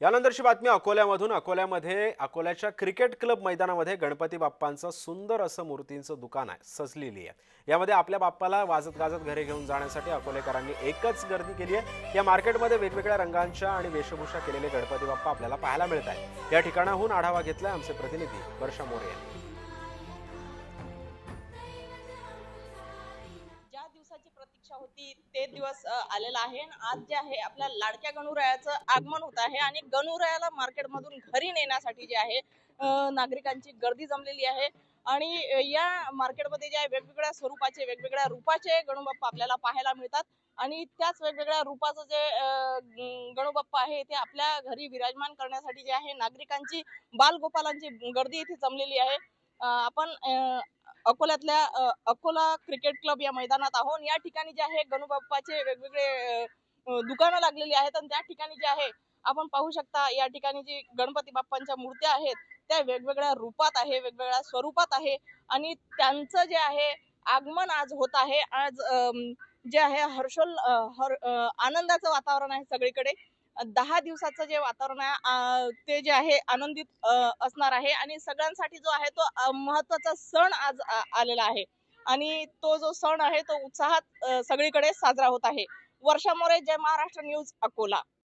यानंतरची बातमी अकोल्यामधून. अकोल्यामध्ये अकोल्याच्या क्रिकेट क्लब मैदानामध्ये गणपती बाप्पांचं सुंदर असं मूर्तींचं दुकान आहे सजलेली आहे. यामध्ये आपल्या बाप्पाला वाजत गाजत घरी घेऊन जाण्यासाठी अकोलेकरांनी एकच गर्दी केली आहे. या मार्केटमध्ये वेगवेगळ्या रंगांच्या आणि वेशभूषा केलेले गणपती बाप्पा आपल्याला पाहायला मिळत आहे या ठिकाणाहून आढावा घेतलाय आमचे प्रतिनिधी वर्षा मोरे यांनी. प्रतीक्षा होती ते दिवस आलेला आहे. आज जे आहे आपल्या लाडक्या गणुरायाचं आगमन होत आहे आणि गणुरायाला मार्केटमधून घरी नेण्यासाठी जे आहे नागरिकांची गर्दी जमलेली आहे. आणि या मार्केटमध्ये जे आहे वेगवेगळ्या स्वरूपाचे वेगवेगळ्या रूपाचे गणुबाप्पा आपल्याला पाहायला मिळतात. आणि त्याच वेगवेगळ्या रूपाचं जे गणुबाप्पा आहे ते आपल्या घरी विराजमान करण्यासाठी जे आहे नागरिकांची बालगोपालांची गर्दी इथे जमलेली आहे. आपण अकोल्यातल्या अकोला क्रिकेट क्लब या मैदानात आहोत. या ठिकाणी जे आहे गणूबाप्पाचे वेगवेगळे दुकानं लागलेली आहेत आणि त्या ठिकाणी जे आहे आपण पाहू शकता या ठिकाणी जी गणपती बाप्पांच्या मूर्त्या आहेत त्या वेगवेगळ्या रूपात आहे वेगवेगळ्या स्वरूपात आहे आणि त्यांचं जे आहे आगमन आज होत आहे. आज जे आहे हर्षोल हर आनंदाचं वातावरण आहे सगळीकडे. दहा दिवसाचं जे वातावरण आहे ते जे आहे आनंदित असणार आहे. आणि सगळ्यांसाठी जो आहे तो महत्त्वाचा सण आज आलेला आहे. आणि तो जो सण आहे तो उत्साहात सगळीकडे साजरा होत आहे. वर्षा मोरे जय महाराष्ट्र न्यूज अकोला.